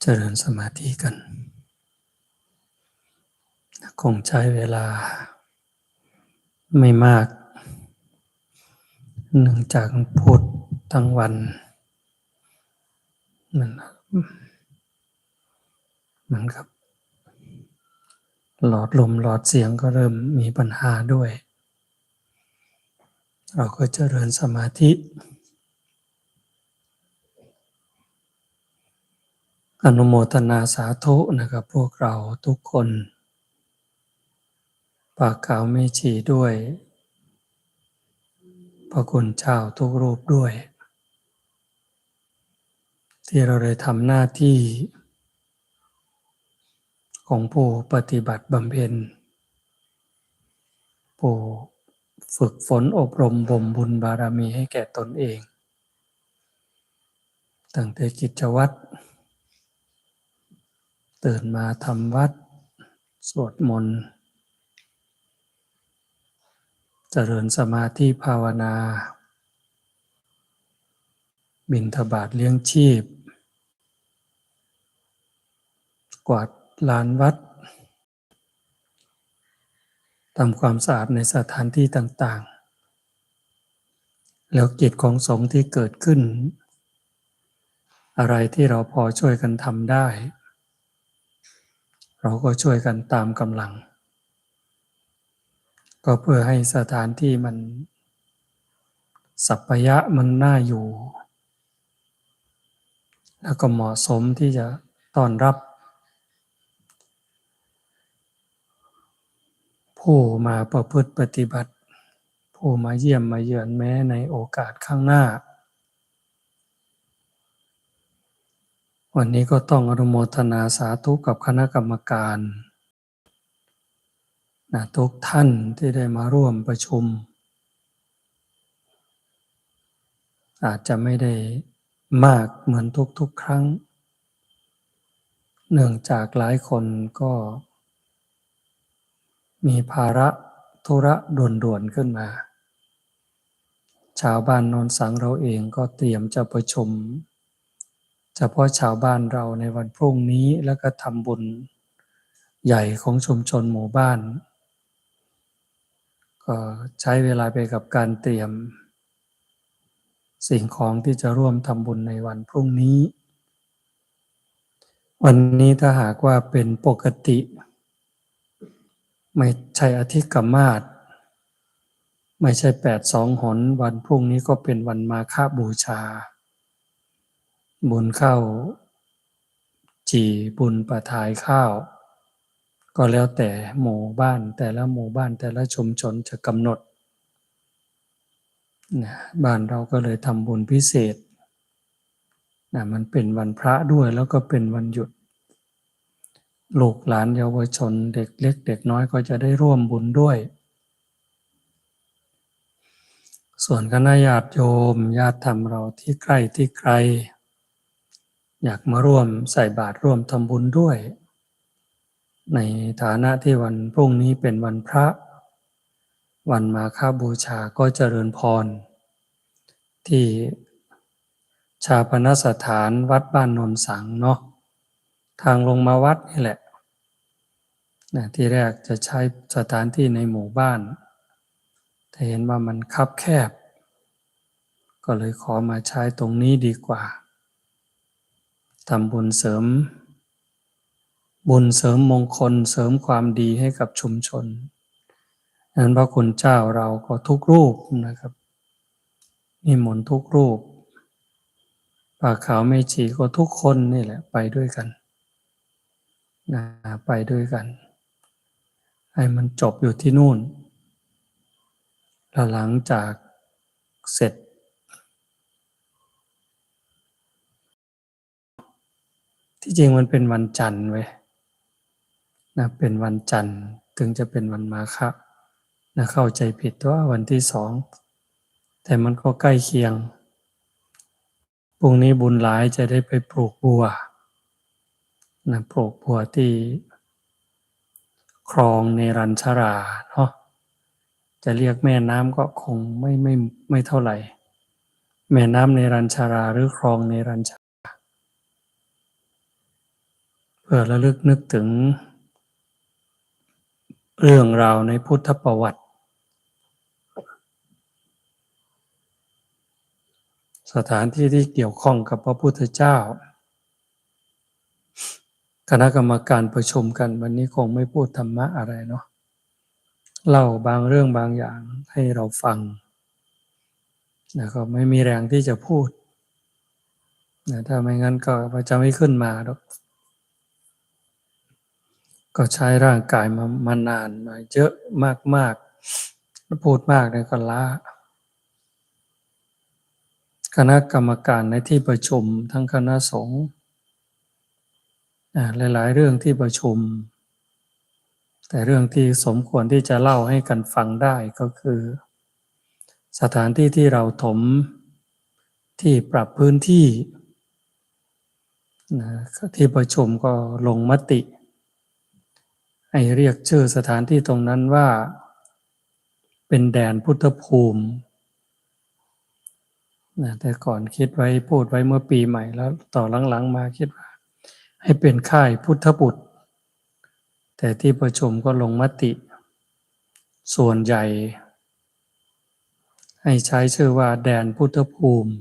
เจริญสมาธิกัน คงใช้เวลาไม่มาก เนื่องจากพูดทั้งวันมันมันครับ หลอดลมหลอดเสียงก็เริ่มมีปัญหาด้วย เราก็เจริญสมาธิ อนุโมทนาสาธุนะครับพวกเราทุกคน ปากขาวไม่ฉีด้วย พระคุณเจ้าทุกรูปด้วย ที่เราได้ทำหน้าที่ ของผู้ปฏิบัติบำเพ็ญผู้ฝึกฝนอบรมบ่มบุญบารมีให้แก่ตนเอง ตั้งแต่กิจวัตร ตื่นมาทำวัด สวดมนต์เจริญสมาธิภาวนา บินทบาทเลี้ยงชีพ กวาดลานวัดทำความสะอาดในสถานที่ต่างๆ แล้วกิจของสงฆ์ที่เกิดขึ้น อะไรที่เราพอช่วยกันทำได้ เราก็ช่วยกันตามกำลัง ก็เพื่อให้สถานที่มัน สัพยะมันน่าอยู่ แล้วก็เหมาะสมที่จะต้อนรับ ผู้มาประพฤติปฏิบัติ ผู้มาเยี่ยมมาเยือนแม้ในโอกาสข้างหน้า วันนี้ก็ต้องอนุโมทนาสาธุกับคณะกรรมการนะทุกท่านที่ได้มาร่วมประชุม อาจจะไม่ได้มากเหมือนทุกๆครั้ง เนื่องจากหลายคนก็ มีภาระธุระด่วนๆขึ้นมา ชาวบ้านนนสังเราเองก็เตรียมจะประชุม เฉพาะชาวบ้านเราในวันพรุ่งนี้แล้วก็ทำบุญใหญ่ของชุมชนหมู่บ้าน ก็ใช้เวลาไปกับการเตรียม สิ่งของที่จะร่วมทำบุญในวันพรุ่งนี้ วันนี้ถ้าหากว่าเป็นปกติ ไม่ใช่อธิกรรมาศไม่ใช่แปดสองหนวันพรุ่งนี้ก็เป็นวันมาฆบูชา บุญเข้า จีบุญประทายข้าว ก็แล้วแต่หมู่บ้านแต่ละหมู่บ้านแต่ละชุมชนจะกำหนดนะบ้านเราก็เลยทำบุญพิเศษนะมันเป็นวันพระด้วยแล้วก็เป็นวันหยุด ลูกหลานเยาวชนเด็กเล็ก เด็กน้อยก็จะได้ร่วมบุญด้วย ส่วนคณะญาติโยมญาติธรรมเราที่ใกล้ที่ไกล อยากมาร่วมใส่บาตรร่วมทำบุญด้วย ในฐานะที่วันพรุ่งนี้เป็นวันพระ วันมาฆบูชาก็เจริญพร ที่ชาปนสถานวัดบ้านนนสังเนาะทางลงมาวัดนี่แหละนะที่แรกจะใช้สถานที่ในหมู่บ้านแต่เห็นว่ามันคับแคบ ก็เลยขอมาใช้ตรงนี้ดีกว่า ทำบุญเสริม บุญเสริมมงคลเสริมความดีให้กับชุมชนนั้นพระคุณเจ้าเราก็ทุกรูปนะครับนิมนต์ทุกรูปปากขาวไม่ฉีก็ทุกคนนี่แหละไปด้วยกันนะไปด้วยกัน ให้มันจบอยู่ที่นู่นแล้วหลังจากเสร็จ ที่จริงมันเป็นวันจันทร์เว้ยนะเป็นวันจันทร์ถึงจะเป็นวันมาฆะนะเข้าใจผิดว่าวันที่สองแต่มันก็ใกล้เคียงพรุ่งนี้บุญหลายจะได้ไปปลูกบัวนะปลูกบัวที่คลองในรัญชราเนาะจะเรียกแม่น้ำก็คงไม่ไม่ไม่เท่าไหร่ แม่น้ำในรัญชาราหรือคลองในรัญชา พื่อระลึกนึกถึง เรื่องราวในพุทธประวัติ สถานที่ที่เกี่ยวข้องกับพระพุทธเจ้า คณะกรรมการประชุมกันวันนี้คงไม่พูดธรรมะอะไรเนาะเล่าบางเรื่องบางอย่างให้เราฟังนะก็ไม่มีแรงที่จะพูดนะถ้าไม่งั้นก็จะไม่ขึ้นมาหรอก ก็ใช้ร่างกายมามานานมาเยอะมากๆพูดมากเลยก็ล้าคณะกรรมการในที่ประชุมทั้งคณะสงฆ์หลาย ๆ เรื่องที่ประชุม แต่เรื่องที่สมควรที่จะเล่าให้กันฟังได้ก็คือ สถานที่ที่เราถมที่ปรับพื้นที่ที่ประชุมก็ลงมติ ให้เรียกชื่อสถานที่ตรงนั้นว่า เป็นแดนพุทธภูมินะแต่ก่อนคิดไว้พูดไว้เมื่อปีใหม่แล้วต่อหลังๆมาคิดว่า ให้เป็นค่ายพุทธบุตร แต่ที่ประชุมก็ลงมติ ส่วนใหญ่ ให้ใช้ชื่อว่าแดนพุทธภูมิ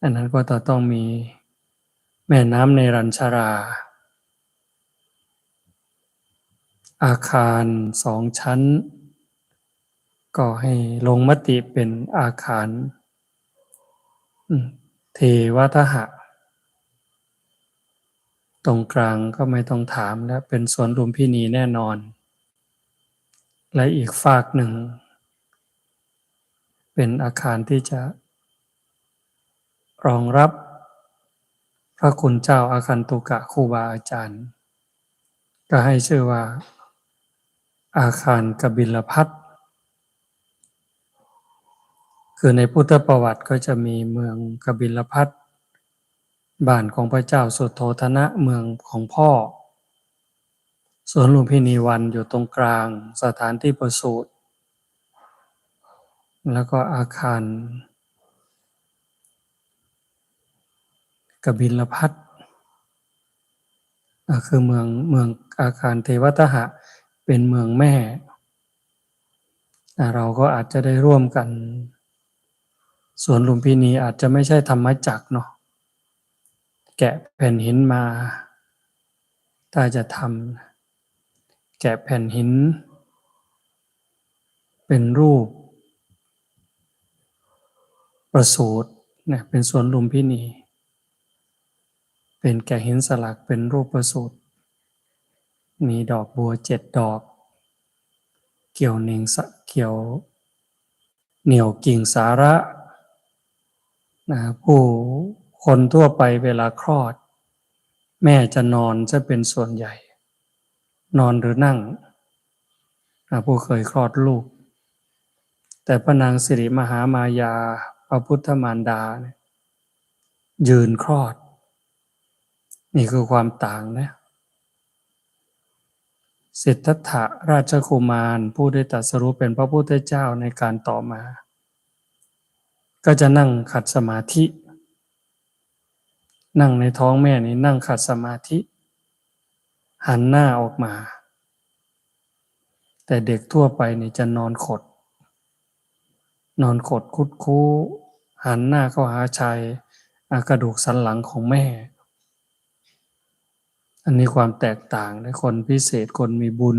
อันนั้นก็ต้องมีแม่น้ำในรัญชารา อาคารสองชั้น ก็ให้ลงมติเป็นอาคารเทวทหะ ตรงกลางก็ไม่ต้องถามแล้วเป็นสวนลุมพินีแน่นอน และอีกฝากหนึ่ง เป็นอาคารที่จะรองรับพระคุณเจ้าอาคันตุกะครูบาอาจารย์ ก็ให้ชื่อว่า อาคารกบิลพัทคือในพุทธประวัติก็จะมีเมืองกบิลพัทบ้านของพระเจ้าสุโธธนะเมืองของพ่อ สวนลุมพินีวันอยู่ตรงกลางสถานที่ประสูติแล้วก็อาคารกบิลพัทคือเมืองเมืองอาคารเทวทหะ เป็นเมืองแม่เราก็อาจจะได้ร่วมกันส่วนลุมพินีอาจจะไม่ใช่ธรรมจักเนาะแกะแผ่นหินมา ถ้าจะทำแกะแผ่นหิน เป็นรูป ประสูตรเนี่ยเป็นส่วนลุมพินี เป็นแกะหินสลักเป็นรูปประสูตร มีดอกบัวเจ็ดดอก เกี่ยวหนึ่งสเกี่ยว เหนี่ยวกิ่งสาระนะผู้คนทั่วไปเวลาคลอด แม่จะนอนจะเป็นส่วนใหญ่ นอนหรือนั่งนะผู้เคยคลอดลูก แต่พระนางสิริมหามายาพระพุทธมารดาเนี่ยยืนคลอด นี่คือความต่างนะ สิทธัตถะราชกุมารผู้ได้ตรัสรู้เป็นพระพุทธเจ้าในการต่อมา ก็จะนั่งขัดสมาธิ นั่งในท้องแม่นี้นั่งขัดสมาธิ หันหน้าออกมา แต่เด็กทั่วไปนี่จะนอนขด นอนขดคุดคู้หันหน้าเข้าหาชายกระดูกสันหลังของแม่ อันนี้ความแตกต่างในคนพิเศษคนมีบุญ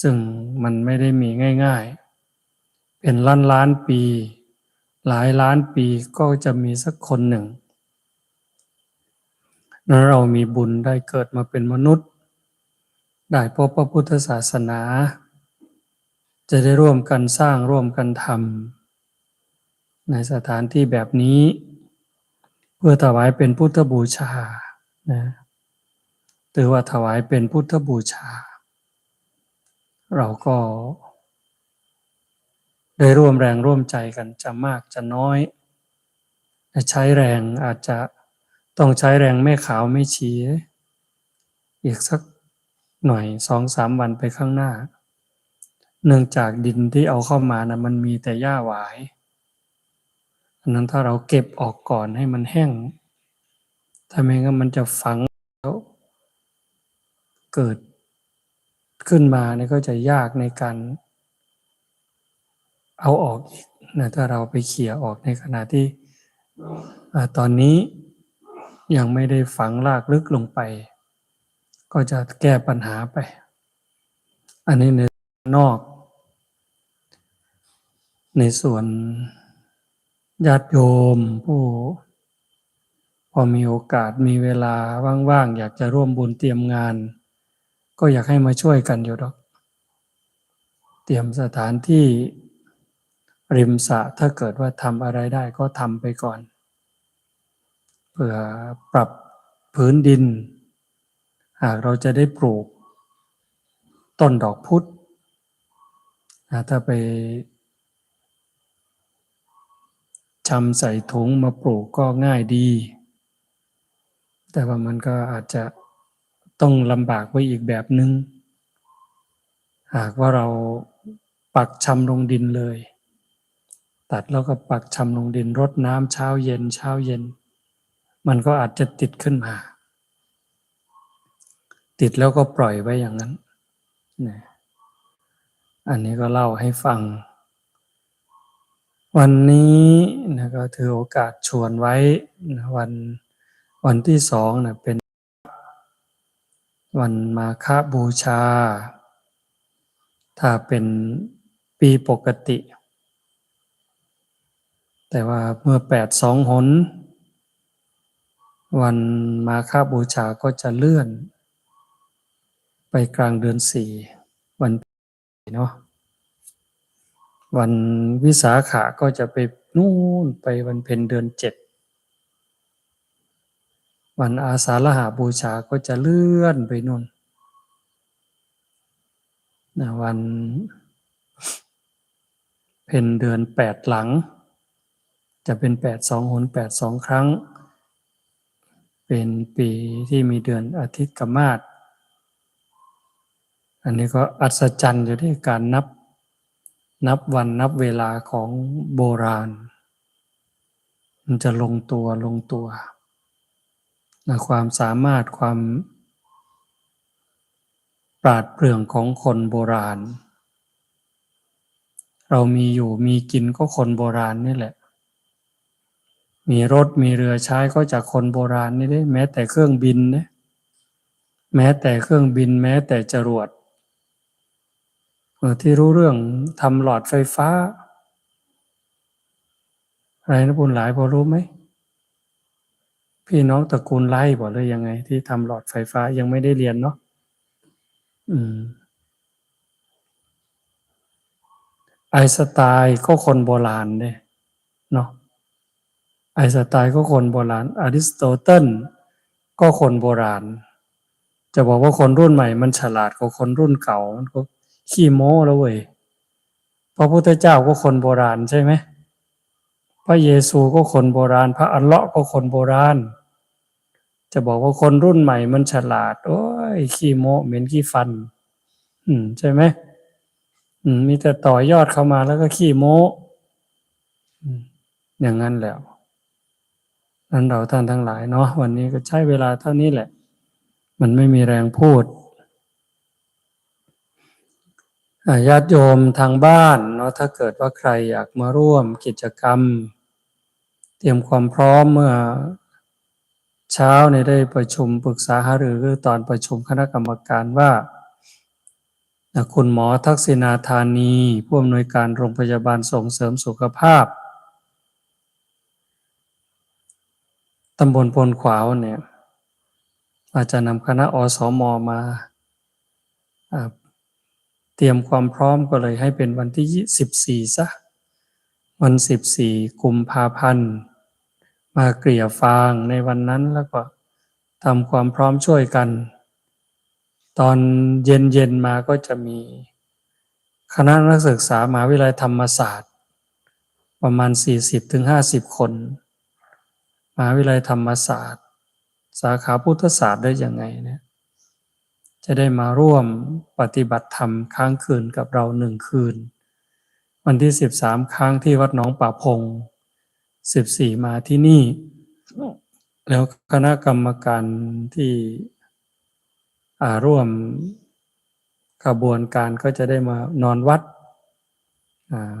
ซึ่งมันไม่ได้มีง่าย ๆ เป็นล้านล้านปี หลายล้านปีก็จะมีสักคนหนึ่งนั้นเรามีบุญได้เกิดมาเป็นมนุษย์ ได้พบพระพุทธศาสนา จะได้ร่วมกันสร้างร่วมกันทำในสถานที่แบบนี้ เพื่อถวายเป็นพุทธบูชานะ หรือว่าถวายเป็นพุทธบูชา เราก็ได้ร่วมแรงร่วมใจกันจะมากจะน้อยจะใช้แรงอาจจะต้องใช้แรงไม่ขาวไม่ชี้อีกสักหน่อยสองสามวันไปข้างหน้า เนื่องจากดินที่เอาเข้ามานะมันมีแต่หญ้าหวายอันนั้นถ้าเราเก็บออกก่อนให้มันแห้งถ้าไม่งั้นมันจะฝังแล้ว เกิดขึ้นมาเนี่ยก็จะยากในการเอาออกอีกนะถ้าเราไปเขี่ยออกในขณะที่ตอนนี้ยังไม่ได้ฝังลากลึกลงไป ก็จะแก้ปัญหาไป อันนี้ในนอก ในส่วนญาติโยมผู้ พอมีโอกาสมีเวลาว่างๆ อยากจะร่วมบุญเตรียมงาน ก็อยากให้มาช่วยกันอยู่ดอก เตรียมสถานที่ริมสระถ้าเกิดว่าทำอะไรได้ก็ทำไปก่อน เพื่อปรับพื้นดิน หากเราจะได้ปลูก ต้นดอกพุธถ้าไปชำใส่ถุงมาปลูกก็ง่ายดี แต่ว่ามันก็อาจจะ ต้องลำบากไว้อีกแบบหนึง่งหากว่าเราปักชำลงดินเลย ตัดแล้วก็ปักชำลงดินรดน้ำเช้าเย็นเช้าเย็น มันก็อาจจะติดขึ้นมา ติดแล้วก็ปล่อยไว้อย่างนั้นนะอันนี้ก็เล่าให้ฟัง วันนี้นะก็ถือโอกาสชวนไว้วันวันที่สองนะเป็น วันมาฆบูชา ถ้าเป็นปีปกติ แต่ว่าเมื่อแปดสองหน วันมาฆบูชาก็จะเลื่อน ไปกลางเดือนสี่วันเนาะวันวิสาขะก็จะไปนู่นไปวันเพ็ญเดือนเจ็ด วันอาสาฬหาบูชาก็จะเลื่อนไปนู่นนะวันเพ็ญเดือนแปดหลัง จะเป็นแปดสองหนแปดสองครั้ง เป็นปีที่มีเดือนอาทิตย์กมาศอันนี้ก็อัศจรรย์อยู่ที่การนับนับวันนับเวลาของโบราณ มันจะลงตัวลงตัว นะความสามารถความปราดเปรื่องของคนโบราณ เรามีอยู่มีกินก็คนโบราณนี่แหละ มีรถมีเรือใช้ก็จากคนโบราณนี่ได้แม้แต่เครื่องบินนะแม้แต่เครื่องบินแม้แต่จรวดที่รู้เรื่องทำหลอดไฟฟ้า อะไรนะบุญหลายพอรู้ไหม พี่น้องตระกูลไล่บอกเลยยังไง ที่ทำหลอดไฟฟ้ายังไม่ได้เรียนเนาะอืม ไอสไตล์ก็คนโบราณเนี่ยเนาะไอสไตล์ก็คนโบราณอริสโตเติลก็คนโบราณ จะบอกว่าคนรุ่นใหม่ มันฉลาดกว่าคนรุ่นเก่ามันก็ขี้โม้แล้วเว้ยพระพุทธเจ้าก็คนโบราณใช่ไหมพระเยซูก็คนโบราณ พระอัลเลาะห์ก็คนโบราณ จะบอกว่าคนรุ่นใหม่มันฉลาด โอ้ยขี้โม้เหม็นขี้ฟัน อืม ใช่ไหมอืมมีแต่ต่อยอดเข้ามาแล้วก็ขี้โม้อย่างนั้นแล้วนั้นเราท่านทั้งหลายเนาะวันนี้ก็ใช้เวลาเท่านี้แหละ มันไม่มีแรงพูดญาติโยมทางบ้านเนาะถ้าเกิดว่าใครอยากมาร่วมกิจกรรม เตรียมความพร้อมเมื่อ เช้าเนี่ยได้ประชุมปรึกษาหารือตอนประชุมคณะกรรมการว่า คุณหมอทักษิณาธานีผู้อำนวยการโรงพยาบาลส่งเสริมสุขภาพตำบลพลขวาวเนี่ยอาจจะนำคณะอสมมาเตรียมความพร้อมก็เลยให้เป็นวันที่สิบสี่ซะวันสิบสี่กุมภาพันธ์ มาเกลี่ยฟางในวันนั้นแล้วก็ทำความพร้อมช่วยกัน ตอนเย็นเย็นมาก็จะมี คณะนักศึกษามหาวิทยาลัยธรรมศาสตร์ ประมาณ 40-50 คน มหาวิทยาลัยธรรมศาสตร์ สาขาพุทธศาสตร์ได้ยังไงเนี่ยจะได้มาร่วมปฏิบัติธรรมค้างคืนกับเราหนึ่งคืน วันที่ 13ครั้งที่วัดหนองป่าพง 14มาที่นี่ แล้วคณะกรรมการที่อ่าร่วมขบวนการก็จะได้มานอนวัดอ่า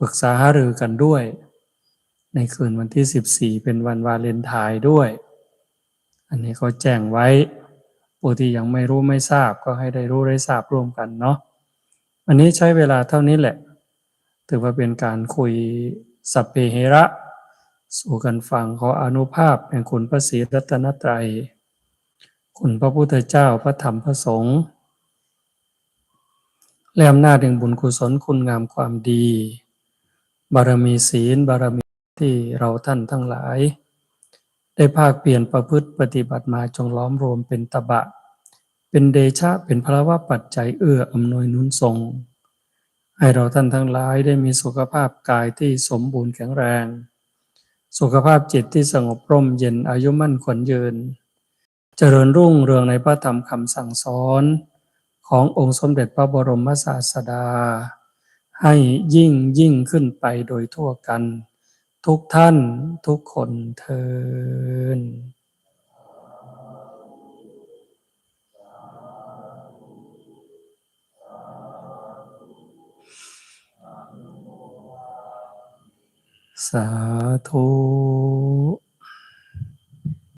ปรึกษาหารือกันด้วย ในคืนวันที่ 14 เป็นวันวาเลนไทน์ด้วย อันนี้เขาแจ้งไว้ผู้ที่ยังไม่รู้ไม่ทราบก็ให้ได้รู้ได้ทราบร่วมกันเนาะอันนี้ใช้เวลาเท่านี้แหละ ถือว่าเป็นการคุยสัพเพเหระ สู่กันฟังขออนุภาพแห่งคุณพระศรีรัตนตรัย คุณพระพุทธเจ้าพระธรรมพระสงฆ์และอำนาจแห่งบุญกุศลคุณงามความดี บารมีศีลบารมีที่เราท่านทั้งหลาย ได้ภาคเปลี่ยนประพฤติปฏิบัติมาจงล้อมรวมเป็นตบะ เป็นเดชะเป็นพระวะปัจจัยเอื้ออำนวยนุนทรง ให้เราท่านทั้งหลายได้มีสุขภาพกายที่สมบูรณ์แข็งแรง สุขภาพจิตที่สงบร่มเย็นอายุมั่นขวัญยืน เจริญรุ่งเรืองในพระธรรมคำสั่งสอนขององค์สมเด็จพระบรมศาสดา ให้ยิ่งยิ่งขึ้นไปโดยทั่วกัน ทุกท่านทุกคนเทิน สาธุ